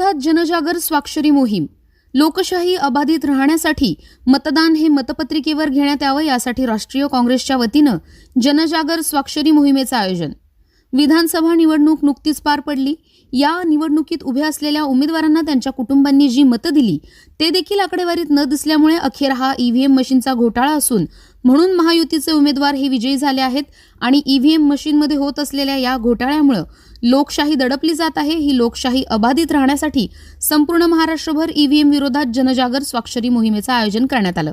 विरोधात जनजागर स्वाक्षरी मोहीम. लोकशाही अबाधित राहण्यासाठी मतदान हे मतपत्रिकेवर घेण्यात यावं यासाठी राष्ट्रीय काँग्रेसच्या वतीनं जनजागर स्वाक्षरी मोहिमेचं आयोजन. विधानसभा निवडणूक नुकतीच पार पडली. या निवडणुकीत उभ्या असलेल्या उमेदवारांना त्यांच्या कुटुंबांनी जी मतं दिली ते देखील आकडेवारीत न दिसल्यामुळे अखेर हा ईव्हीएम मशीनचा घोटाळा असून म्हणून महायुतीचे उमेदवार हे विजयी झाले आहेत आणि ईव्हीएम मशीनमध्ये होत असलेल्या या घोटाळ्यामुळं लोकशाही दडपली जात आहे. ही लोकशाही अबाधित राहण्यासाठी संपूर्ण महाराष्ट्रभर ईव्हीएम विरोधात जनजागर स्वाक्षरी मोहिमेचं आयोजन करण्यात आलं.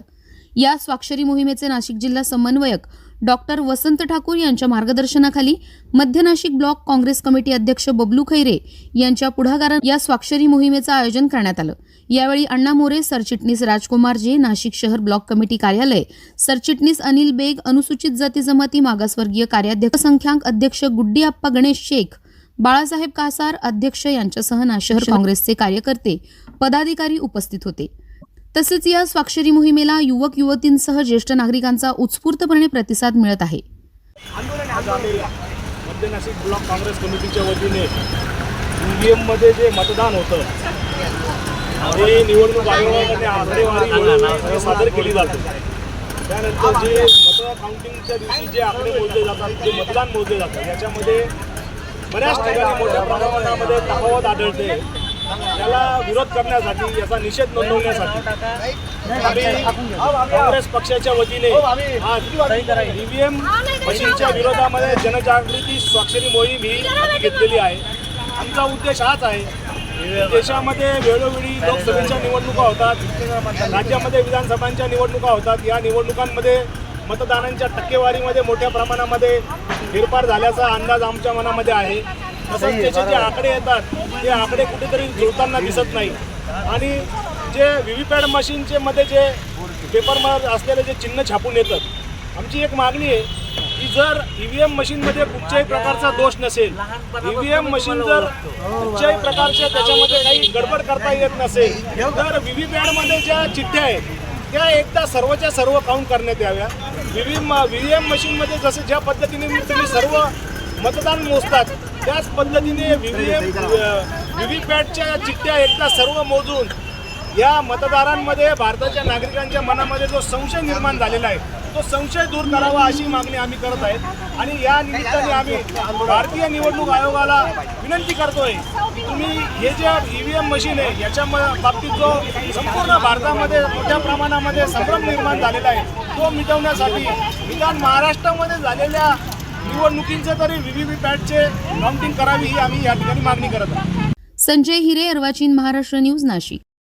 या स्वाक्षरी मोहिमेचे नाशिक जिल्हा समन्वयक डॉक्टर वसंत ठाकूर यांच्या मार्गदर्शनाखाली मध्य नाशिक ब्लॉक काँग्रेस कमिटी अध्यक्ष बबलू खैरे यांच्या पुढाकारात या स्वाक्षरी मोहिमेचं आयोजन करण्यात आलं. यावेळी अण्णा मोरे सरचिटणीस राजकुमार जे नाशिक शहर ब्लॉक कमिटी कार्यालय सरचिटणीस अनिल बेग अनुसूचित जाती जमाती मागासवर्गीय कार्याध्यक्ष संख्यांक अध्यक्ष गुड्डी आप्पा गणेश शेख बाळासाहेब कासार अध्यक्ष यांच्यासह नाशहर काँग्रेसचे कार्यकर्ते पदाधिकारी उपस्थित होते. तसेच या स्वाक्षरी मोहिमेला युवक युवतींसह ज्येष्ठ नागरिकांचा उत्स्फूर्तपणे प्रतिसाद मिळत आहे. मध्य नाशिक ब्लॉक काँग्रेस कमिटीच्या वतीने ई मध्ये जे मतदान होतं ते निवडणूक आयोगाने आकडेवारी सादर केली जाते. त्यानंतर जे मत काउंटिंगच्या दिवशी जे आकडे मोजले जातात जे मतदान मोजले जातात याच्यामध्ये बऱ्याच ठिकाणी मोठ्या प्रमाणामध्ये तफावत आढळते. याला विरोध करण्यासाठी याचा निषेध नोंदवण्यासाठी. काँग्रेस पक्षाच्या वतीने आज ईव्हीएम मशीनच्या विरोधामध्ये जनजागृती स्वाक्षरी मोहीम ही हाती घेतलेली आहे. आमचा उद्देश हाच आहे. देशामध्ये वेळोवेळी लोकसभेच्या निवडणुका होतात राज्यामध्ये विधानसभांच्या निवडणुका होतात. या निवडणुकांमध्ये मतदानांच्या टक्केवारीमध्ये मोठ्या प्रमाणामध्ये फेरफार झाल्याचा अंदाज आमच्या मनामध्ये आहे. तसंच त्याचे जे आकडे येतात ते आकडे कुठेतरी जुळताना दिसत नाही. आणि जे व्ही पॅड मशीनचे मध्ये जे पेपर असलेले जे चिन्ह छापून येतात आमची एक मागणी आहे की जर ईव्हीएम मशीनमध्ये कुठच्याही प्रकारचा दोष नसेल ईव्हीएम मशीन जर कुठच्याही प्रकारच्या त्याच्यामध्ये काही गडबड करता येत नसेल तर व्ही व्ही पॅडमध्ये ज्या चिठ्ठ्या आहेत त्या एकदा सर्वच्या सर्व काउंट करण्यात याव्या. व्हीव्ही व्ही एम मशीनमध्ये जसं ज्या पद्धतीने तुम्ही सर्व मतदान मोजतात त्याच पद्धतीने V V M V V पॅटच्या चिठ्ठ्या एकदा सर्व मोजून या मतदारांमध्ये भारताच्या नागरिकांच्या मनामध्ये जो संशय निर्माण झालेला आहे तो संशय दूर करावा अशी मागणी आम्ही करत आहेत. आणि या निमित्ताने आम्ही भारतीय निवडणूक आयोगाला विनंती करतोय की तुम्ही हे जे ई व्ही एम मशीन आहे याच्या बाबतीत जो संपूर्ण भारतामध्ये मोठ्या प्रमाणामध्ये संभ्रम निर्माण झालेला आहे तो मिटवण्यासाठी निदान महाराष्ट्रामध्ये झालेल्या निवडणुकींचे तरी व्ही पॅटचे काउंटिंग करावी ही आम्ही या ठिकाणी मागणी करत आहोत. संजय हिरे अर्वाचीन महाराष्ट्र न्यूज नाशिक.